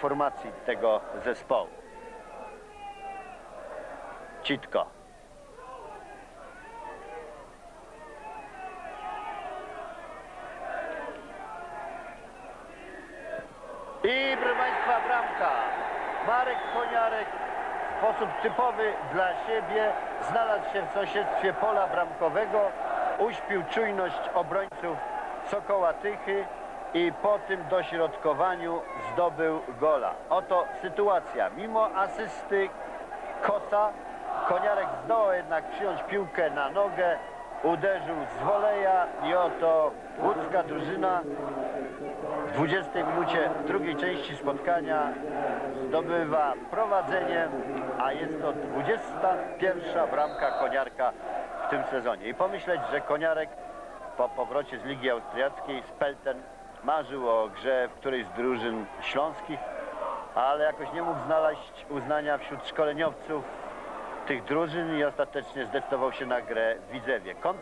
formacji tego zespołu. Citko. I proszę Państwa bramka. Marek Koniarek w sposób typowy dla siebie znalazł się w sąsiedztwie pola bramkowego, uśpił czujność obrońców Sokoła Tychy i po tym dośrodkowaniu zdobył gola. Oto sytuacja. Mimo asysty Kosa, Koniarek zdołał jednak przyjąć piłkę na nogę, uderzył z woleja i oto łódzka drużyna w 20 minucie drugiej części spotkania zdobywa prowadzenie, a jest to 21 bramka Koniarka w tym sezonie. I pomyśleć, że Koniarek po powrocie z Ligi Austriackiej z Pelten marzył o grze w którejś z drużyn śląskich, ale jakoś nie mógł znaleźć uznania wśród szkoleniowców tych drużyn i ostatecznie zdecydował się na grę w Widzewie.